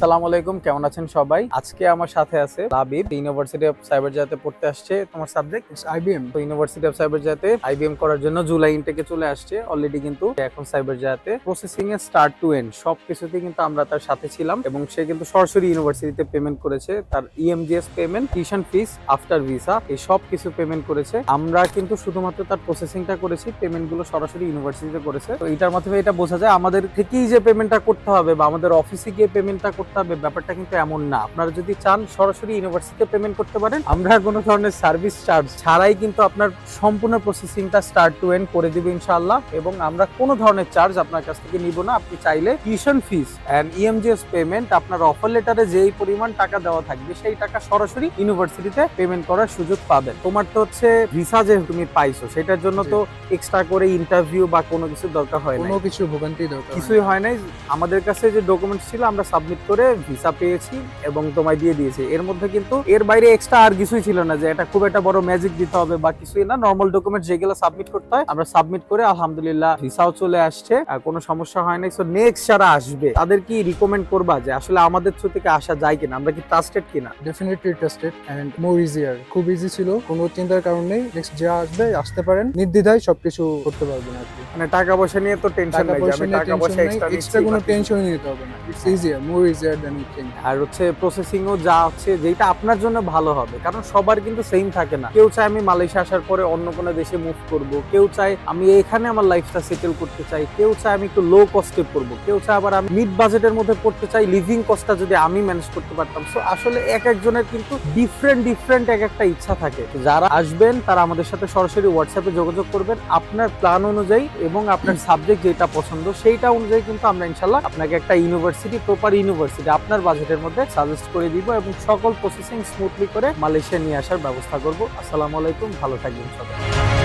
আসসালামু আলাইকুম কেমন আছেন সবাই? আজকে আমার সাথে আছে লাবিব ইউনিভার্সিটি অফ সাইবার জাতে পড়তে আসছে তোমার সাবজেক্ট আইবিএম তো ইউনিভার্সিটি অফ সাইবার জাতে আইবিএম করার জন্য জুলাই ইনটেকে চলে আসছে অলরেডি কিন্তু এখন সাইবার জাতে প্রসেসিং এর স্টার্ট টু এন্ড সব কিছুতে কিন্তু আমরা তার সাথে ছিলাম এবং সে কিন্তু সরাসরি ইউনিভার্সিটিতে পেমেন্ট করেছে তার E M G S payment tuition fees after visa এই সব কিছু পেমেন্ট করেছে। আমরা কিন্তু শুধুমাত্র তার প্রসেসিংটা করেছি পেমেন্টগুলো সরাসরি ইউনিভার্সিটিতে করেছে। তো এটার মাধ্যমে এটা বোঝা যায় আমাদের থেকেই যে পেমেন্টটা করতে হবে বা আমাদের অফিসে গিয়ে পেমেন্টটা করতে হবে ব্যাপারটা কিন্তু এমন না। আপনারা যদি চান সরাসরি ইউনিভার্সিটিতে পেমেন্ট করতে পারেন আমরা কোনো ধরনের সার্ভিস চার্জ ছাড়াই কিন্তু আপনার সম্পূর্ণ প্রসেসিংটা স্টার্ট টু এন্ড করে দিবে ইনশাআল্লাহ। এবং আমরা কোনো ধরনের চার্জ আপনার কাছ থেকে নিব না। আপনি চাইলে tuition fees and E M G S payment আপনার অফার লেটারে যেই পরিমাণ টাকা দেওয়া থাকবে সেই টাকা সরাসরি ইউনিভার্সিটিতে পেমেন্ট করার সুযোগ পাবেন। তোমার তো হচ্ছে ভিসা যে তুমি পাইছো সেটার জন্য তো এক্সট্রা করে ইন্টারভিউ বা কোনো কিছু দরকার হয় না কোনো কিছু ভোগান্তি দরকার কিছুই হয় নাই। আমাদের কাছে যে ডকুমেন্টস ছিল আমরা সাবমিট করে ভিসা পেয়েছি এবং তোমায় দিয়ে দিয়েছি। এর মধ্যে কিন্তু এর বাইরে এক্সট্রা আর কিছুই ছিল না যে এটা খুব একটা বড় ম্যাজিক দিতে হবে বা কিছুই না। নর্মাল ডকুমেন্ট যেগুলো সাবমিট করতে হয় আমরা সাবমিট করে আলহামদুলিল্লাহ ভিসাও চলে আসছে। আর কোনো সমস্যা হয় নাই। সো নেক্সট যারা আসবে তাদের কি রিকমেন্ড করবা যে আসলে আমাদের থ্রু থেকে আসা যায় কিনা? আমরা কি ট্রাস্টেড কিনা? Definitely trusted and more easier খুব ইজি ছিল। কোনো চিন্তার কারণ নেই। নেক্সট যা আসবে আসতে পারেন। নির্দ্বিধায় সবকিছু করতে পারবেন আর কি। মানে টাকা পয়সা নিয়ে তো টেনশন নাই টাকা পয়সা টেনশন এক্সট্রা কোনো টেনশনই নিতে হবে না। It's easier more easier you are হচ্ছে প্রসেসিং ও যা হচ্ছে যেটা আপনার জন্য ভালো হবে, কারণ সবার কিন্তু সেম থাকে না। কেউ চায় আমি মালয়েশিয়া আসার পরে অন্য কোনো দেশে মুভ করব, কেউ চায় আমি এখানে আমার লাইফটা সেটেল করতে চাই, কেউ চায় আমি একটু লো কস্টে করব কেউ চায় আবার আমি মিড বাজেটের মধ্যে পড়তে চাই লিভিং কস্টটা যদি আমি ম্যানেজ করতে পারতাম। সো আসলে এক একজনের কিন্তু ডিফারেন্ট ডিফারেন্ট এক একটা ইচ্ছা থাকে। যারা আসবেন, তারা আমাদের সাথে সরাসরি হোয়াটসঅ্যাপে যোগাযোগ করবেন, আপনার প্ল্যান অনুযায়ী এবং আপনার সাবজেক্ট যেটা পছন্দ, সেইটা অনুযায়ী কিন্তু আমরা ইনশাল্লাহ আপনাকে একটা ইউনিভার্সিটি প্রপার ইউনিভার্সিটি আপনার বাজেটের মধ্যে সাজেস্ট করে দিব এবং সকল প্রসেসিং স্মুথলি করে মালয়েশিয়া নিয়ে আসার ব্যবস্থা করব। আসসালামু আলাইকুম, ভালো থাকবেন সবাই।